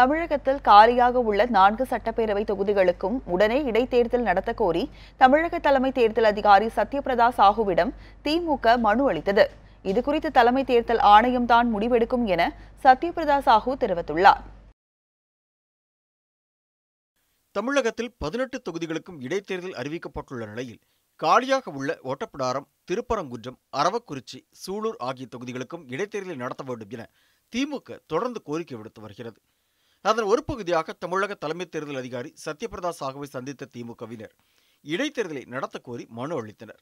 தமிழகத்தில் காலியாக உள்ள நான்கு சட்டப்பேரவை தொகுதிகளுக்கும் உடனே இடைத்தேர்தல் நடத்த கோரி தமிழக தலைமை தேர்தல் அதிகாரி சத்யபிரதா சாஹுவிடம் திமுக மனு அளித்தது. இதுகுறித்து தலைமை தேர்தல் ஆணையம்தான் முடிவெடுக்கும் என சத்யபிரதா சாஹூ தெரிவித்துள்ளார். தமிழகத்தில் பதினெட்டு தொகுதிகளுக்கும் இடைத்தேர்தல் அறிவிக்கப்பட்டுள்ள நிலையில் காலியாக உள்ள ஒட்டப்பிடாரம் திருப்பரங்குன்றம் அரவக்குறிச்சி சூலூர் ஆகிய தொகுதிகளுக்கும் இடைத்தேர்தலை நடத்த வேண்டும் என திமுக தொடர்ந்து கோரிக்கை விடுத்து வருகிறது. அதன் ஒரு பகுதியாக தமிழக தலைமை தேர்தல் அதிகாரி சத்யபிரதா சாகுவை சந்தித்த திமுகவினர் இடைத்தேர்தலை நடத்த கோரி மனு அளித்தனர்.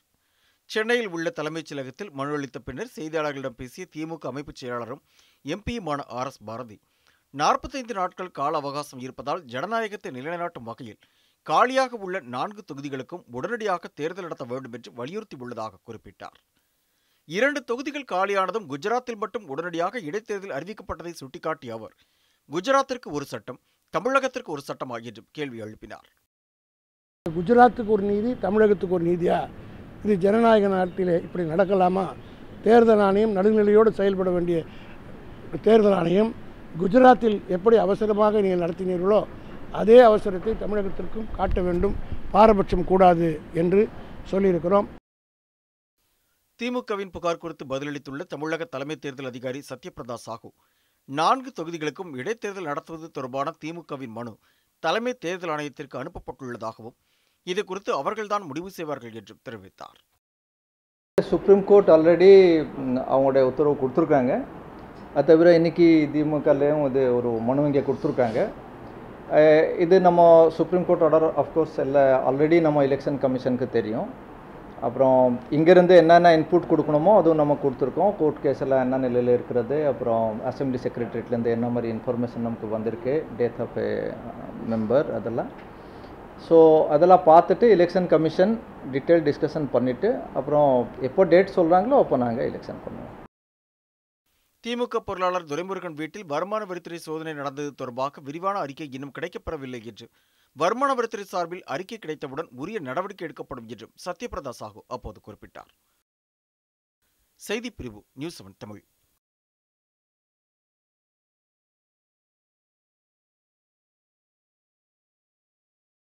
சென்னையில் உள்ள தலைமைச் செயலகத்தில் மனு அளித்த பின்னர் செய்தியாளர்களிடம் பேசிய திமுக அமைப்புச் செயலாளரும் எம்பியுமான ஆர் எஸ் பாரதி நாற்பத்தைந்து நாட்கள் கால அவகாசம் இருப்பதால் ஜனநாயகத்தை நிலைநாட்டும் வகையில் காலியாக உள்ள நான்கு தொகுதிகளுக்கும் உடனடியாக தேர்தல் நடத்த வேண்டும் என்று வலியுறுத்தியுள்ளதாக குறிப்பிட்டார். இரண்டு தொகுதிகள் காலியானதும் குஜராத்தில் மட்டும் உடனடியாக இடைத்தேர்தல் அறிவிக்கப்பட்டதை சுட்டிக்காட்டிய அவர் குஜராத்திற்கு ஒரு சட்டம் தமிழகத்திற்கு ஒரு சட்டமா என்றும் கேள்வி எழுப்பினார். குஜராத்துக்கு ஒரு நீதி தமிழகத்துக்கு ஒரு நீதியா? இது ஜனநாயக நாட்டிலே இப்படி நடக்கலாமா? தேர்தல் ஆணையம் நடுநிலையோடு செயல்பட வேண்டிய தேர்தல் ஆணையம் குஜராத்தில் எப்படி அவசரமாக நீங்கள் நடத்தினீர்களோ அதே அவசரத்தை தமிழகத்திற்கும் காட்ட வேண்டும். பாரபட்சம் கூடாது என்று சொல்லியிருக்கிறோம். திமுகவின் புகார் குறித்து பதிலளித்துள்ள தமிழக தலைமை தேர்தல் அதிகாரி சத்யபிரதா சாஹூ நான்கு தொகுதிகளுக்கும் இடைத்தேர்தல் நடத்துவது தொடர்பான திமுகவின் மனு தலைமை தேர்தல் ஆணையத்திற்கு அனுப்பப்பட்டுள்ளதாகவும் இது குறித்து அவர்கள்தான் முடிவு செய்வார்கள் என்றும் தெரிவித்தார். சுப்ரீம் கோர்ட் ஆல்ரெடி அவங்களுடைய உத்தரவு கொடுத்துருக்காங்க. அது தவிர இன்றைக்கி திமுகலையும் இது ஒரு மனு இங்கே கொடுத்துருக்காங்க. இது நம்ம supreme court order of course எல்லாம் ஆல்ரெடி நம்ம எலெக்ஷன் கமிஷனுக்கு தெரியும். அப்புறம் இங்கேருந்து என்னென்ன இன்புட் கொடுக்கணுமோ அதுவும் நம்ம கொடுத்துருக்கோம். கோர்ட் கேஸெல்லாம் என்ன நிலையில் இருக்கிறது அப்புறம் அசம்பிளி செக்ரட்டரியேட்லேருந்து என்ன மாதிரி இன்ஃபர்மேஷன் நமக்கு வந்திருக்கு டேத் ஆஃப் ஏ மெம்பர் அதெல்லாம். ஸோ அதெல்லாம் பார்த்துட்டு எலெக்ஷன் கமிஷன் டீட்டெயில் டிஸ்கஷன் பண்ணிவிட்டு அப்புறம் எப்போ டேட் சொல்கிறாங்களோ அப்போ நாங்கள் எலெக்ஷன் பண்ணுவோம். திமுக பொருளாளர் துரைமுருகன் வீட்டில் வருமான வரித்துறை சோதனை நடந்தது தொடர்பாக விரிவான அறிக்கை இன்னும் கிடைக்கப்பெறவில்லை என்று வருமானவரித்துறை சார்பில் அறிக்கை கிடைத்தவுடன் உரிய நடவடிக்கை எடுக்கப்படும் என்றும் சத்யபிரதா சாஹூ அப்போது குறிப்பிட்டார். செய்திப்பிரிவு நியூஸ் செவன் தமிழ்.